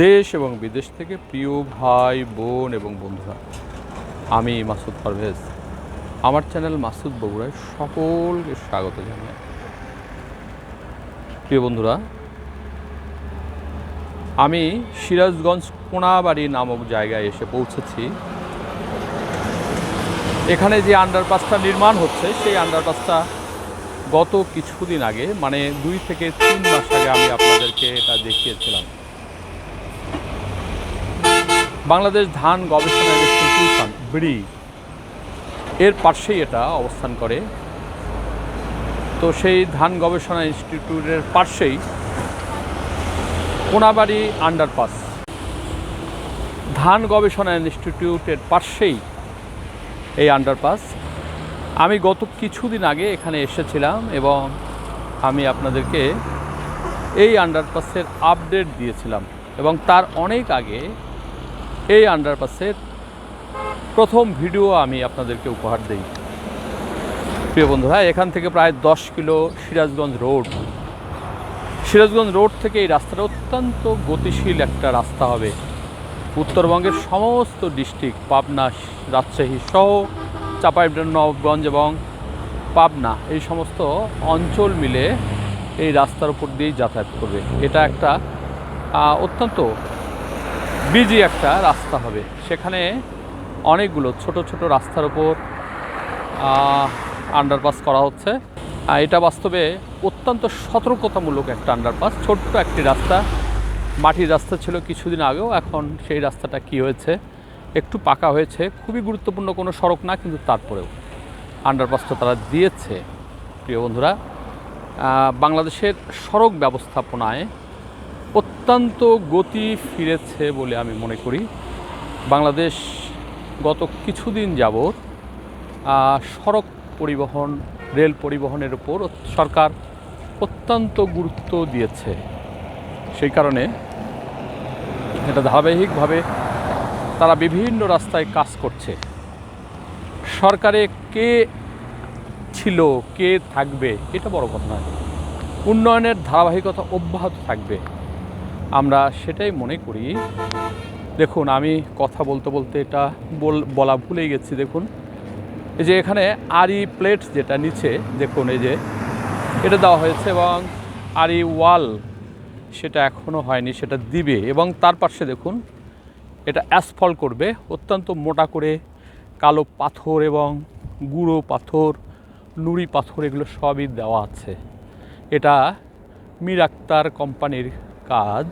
দেশ এবং বিদেশ থেকে প্রিয় ভাই, বোন এবং বন্ধুরা, আমি মাসুদ পারভেজ। আমার চ্যানেল মাসুদ বগুড়ায় সকলকে স্বাগত জানাই প্রিয় বন্ধুরা, আমি সিরাজগঞ্জ কোনাবাড়ি নামক জায়গায় এসে পৌঁছেছি। এখানে যে আন্ডারপাসটা নির্মাণ হচ্ছে, সেই আন্ডারপাসটা গত কিছুদিন আগে মানে দুই থেকে তিন মাস আগে আমি আপনাদেরকে এটা দেখিয়েছিলাম। বাংলাদেশ ধান গবেষণা ইনস্টিটিউশন বিড়ি, এর পাশেই এটা অবস্থান করে। তো সেই ধান গবেষণা ইনস্টিটিউটের পাশেই কোনাবাড়ি আন্ডারপাস। ধান গবেষণা ইনস্টিটিউটের পাশেই এই আন্ডারপাস। আমি গত কিছুদিন আগে এখানে এসেছিলাম এবং আমি আপনাদেরকে এই আন্ডারপাসের আপডেট দিয়েছিলাম এবং তার অনেক আগে এই আন্ডারপাসের প্রথম ভিডিও আমি আপনাদেরকে উপহার দিই। প্রিয় বন্ধুরা, এখান থেকে প্রায় দশ kilo Sirajganj road. Sirajganj road থেকে এই রাস্তাটা অত্যন্ত গতিশীল একটা রাস্তা হবে। উত্তরবঙ্গের সমস্ত ডিস্ট্রিক্ট পাবনা, রাজশাহী সহ চাঁপাইনবাবগঞ্জ এবং পাবনা, এই সমস্ত অঞ্চল মিলে এই রাস্তার উপর দিয়েই যাতায়াত করবে। এটা একটা অত্যন্ত বিজি একটা রাস্তা হবে। সেখানে অনেকগুলো ছোট ছোট রাস্তার উপর আন্ডারপাস করা হচ্ছে। এটা বাস্তবে অত্যন্ত সতর্কতামূলক একটা আন্ডারপাস ছোট্ট একটি রাস্তা। মাটির রাস্তা ছিল কিছুদিন আগেও, এখন সেই রাস্তাটা কি হয়েছে, একটু পাকা হয়েছে। খুবই গুরুত্বপূর্ণ কোনো সড়ক না, কিন্তু তারপরেও আন্ডারপাসটা তারা দিয়েছে। প্রিয় বন্ধুরা বাংলাদেশের সড়ক ব্যবস্থাপনায় অত্যন্ত গতি ফিরেছে বলে আমি মনে করি। বাংলাদেশ গত কিছুদিন যাবৎ সড়ক পরিবহন, রেল পরিবহনের উপর সরকার অত্যন্ত গুরুত্ব দিয়েছে। সেই কারণে এটা ধারাবাহিকভাবে তারা বিভিন্ন রাস্তায় কাজ করছে। সরকারে কে ছিল, কে থাকবে, এটা বড় কথা নয়। উন্নয়নের ধারাবাহিকতা অব্যাহত থাকবে। আমরা সেটাই মনে করি। দেখুন, আমি কথা বলতে বলতে এটা বল- ভুলেই গেছি, দেখুন। এই যে এখানে আরি প্লেট যেটা নিচে, দেখুন এই যে এটা দেওয়া হয়েছে এবং আরি ওয়াল সেটা এখনও হয়নি, সেটা দিবে এবং তার পাশে দেখুন, এটা অ্যাসফল করবে। অত্যন্ত মোটা করে কালো পাথর এবং গুঁড়ো পাথর, নুড়ি পাথর, এগুলো সবই দেওয়া আছে। এটা মীর আক্তার কোম্পানির কাজ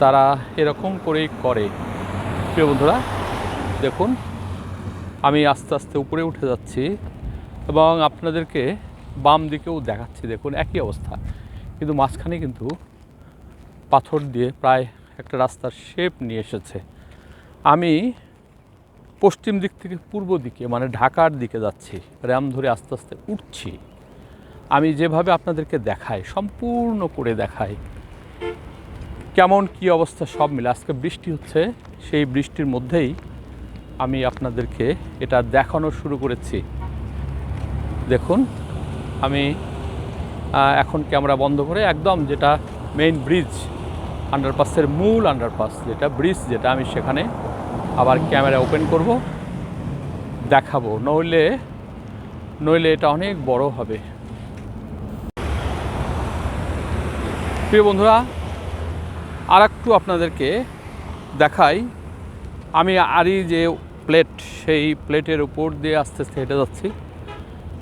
তারা এরকম করেই করে। প্রিয় বন্ধুরা, দেখুন, আমি আস্তে আস্তে উপরে উঠে যাচ্ছি এবং আপনাদেরকে বাম দিকেও দেখাচ্ছি। দেখুন, একই অবস্থা। কিন্তু মাঝখানে কিন্তু পাথর দিয়ে প্রায় একটা রাস্তার শেপ নিয়ে এসেছে। আমি পশ্চিম দিক থেকে পূর্ব দিকে মানে ঢাকার দিকে যাচ্ছি, র্যাম ধরে আস্তে আস্তে উঠছি। আমি যেভাবে আপনাদেরকে দেখাই, সম্পূর্ণ করে দেখাই কেমন কি অবস্থা সব মিলে? আজকে বৃষ্টি হচ্ছে, সেই বৃষ্টির মধ্যেই আমি আপনাদেরকে এটা দেখানো শুরু করেছি। দেখুন, আমি এখন ক্যামেরা বন্ধ করে একদম যেটা মেইন ব্রিজ আন্ডারপাসের মূল আন্ডারপাস যেটা ব্রিজ যেটা আমি সেখানে আবার ক্যামেরা ওপেন করব, দেখাবো। নইলে নইলে এটা অনেক বড় হবে। প্রিয় বন্ধুরা আর একটু আপনাদেরকে দেখাই। আমি আরই যে প্লেট, সেই প্লেটের উপর দিয়ে আস্তে আস্তে হেঁটে যাচ্ছি।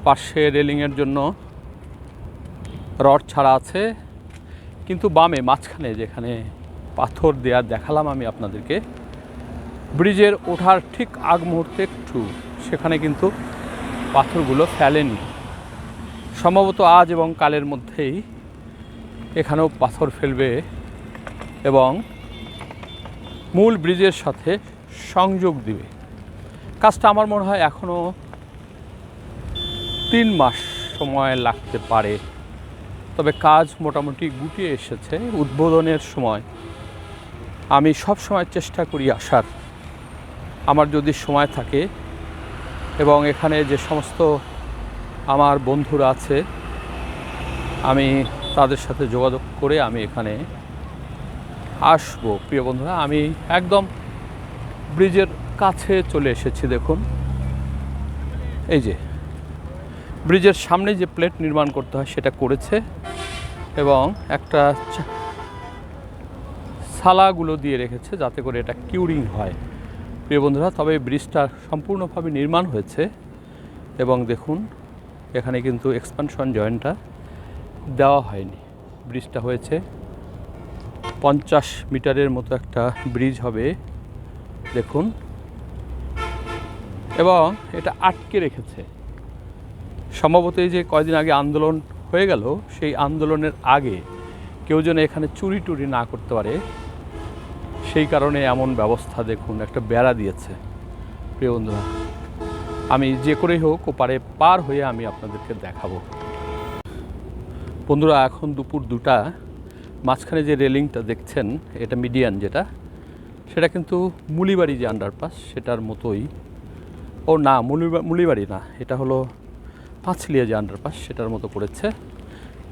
পাশে রেলিংয়ের জন্য রড ছাড়া আছে। কিন্তু বামে মাঝখানে যেখানে পাথর দেওয়া দেখালাম আমি আপনাদেরকে, ব্রিজের ওঠার ঠিক আগ মুহূর্তে একটু, সেখানে কিন্তু পাথরগুলো ফেলেনি। সম্ভবত আজ এবং কালের মধ্যেই এখানেও পাথর ফেলবে। এবং মূল ব্রিজের সাথে সংযোগ দিবে। কাজটা আমার মনে হয় এখনও তিন মাস সময় লাগতে পারে। তবে কাজ মোটামুটি গুটিয়ে এসেছে, উদ্বোধনের সময়। আমি সব সময় চেষ্টা করি আসার। আমার যদি সময় থাকে এবং এখানে যে সমস্ত আমার বন্ধুরা আছে, আমি তাদের সাথে যোগাযোগ করে আমি এখানে আসব। প্রিয় বন্ধুরা, আমি একদম ব্রিজের কাছে চলে এসেছি, দেখুন। এই যে, ব্রিজের সামনে যে প্লেট নির্মাণ করতে হয়, সেটা করেছে এবং একটা সালাগুলো দিয়ে রেখেছে যাতে করে এটা কিউরিং হয়। প্রিয় বন্ধুরা, তবে ব্রিজটা সম্পূর্ণভাবে নির্মাণ হয়েছে এবং দেখুন, এখানে কিন্তু এক্সপানশন জয়েন্টটা দেওয়া হয়নি। ব্রিজটা হয়েছে পঞ্চাশ মিটারের মতো একটা ব্রিজ হবে, দেখুন। এবং এটা আটকে রেখেছে। সম্ভবত এই যে কয়দিন আগে আন্দোলন হয়ে গেল, সেই আন্দোলনের আগে কেউ যেন এখানে চুরি টুরি না করতে পারে। সেই কারণে এমন ব্যবস্থা, দেখুন, একটা বেড়া দিয়েছে। প্রিয় বন্ধুরা, আমি যে করেই হোক, ওপারে পার হয়ে আমি আপনাদেরকে দেখাবো। বন্ধুরা, এখন দুপুর দুটা। মাঝখানে যে রেলিংটা দেখছেন, এটা মিডিয়ান যেটা, সেটা কিন্তু মুলিবাড়ি যে আন্ডারপাস সেটার মতোই। ও না, মুলিবা, মুলিবাড়ি না, এটা হলো পাঁচলিয়া যে আন্ডারপাস সেটার মতো করেছে।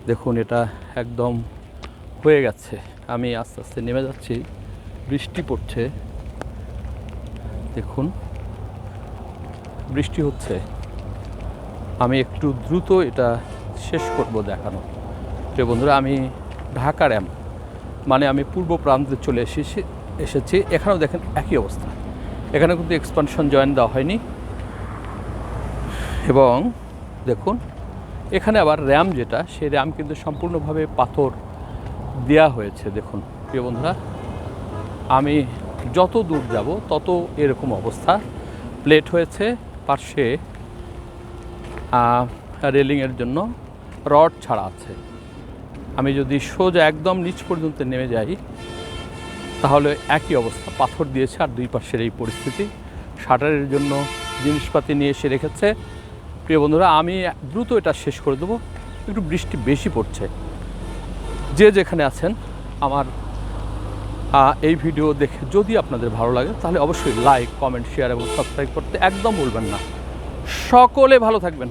দেখুন, এটা একদম হয়ে গেছে। আমি আস্তে আস্তে নেমে যাচ্ছি, বৃষ্টি পড়ছে। দেখুন, বৃষ্টি হচ্ছে। আমি একটু দ্রুত এটা শেষ করব দেখানো প্রিয় বন্ধুরা, আমি ঢাকা র্যাম মানে আমি পূর্ব প্রান্তে চলে এসেছি এসেছি। এখানেও দেখেন একই অবস্থা। এখানে কিন্তু এক্সপানশন জয়েন দেওয়া হয়নি। এবং দেখুন, এখানে আবার র্যাম যেটা, সেই র্যাম কিন্তু সম্পূর্ণভাবে পাথর দেয়া হয়েছে। দেখুন, প্রিয় বন্ধুরা, আমি যত দূর যাব, তত এরকম অবস্থা। প্লেট হয়েছে পার্শ্বে রেলিংয়ের জন্য। রড ছাড়া আছে। আমি যদি সোজা একদম নিচ পর্যন্ত নেমে যাই, তাহলে একই অবস্থা। পাথর দিয়েছে আর দুই পাশের এই পরিস্থিতি। শাটারের জন্য জিনিসপাতি নিয়ে এসে রেখেছে। প্রিয় বন্ধুরা, আমি দ্রুত এটা শেষ করে দেবো। একটু বৃষ্টি বেশি পড়ছে। যে যেখানে আছেন, আমার এই ভিডিও দেখে যদি আপনাদের ভালো লাগে, তাহলে অবশ্যই লাইক, কমেন্ট, শেয়ার এবং সাবস্ক্রাইব করতে একদম ভুলবেন না। সকলে ভালো থাকবেন।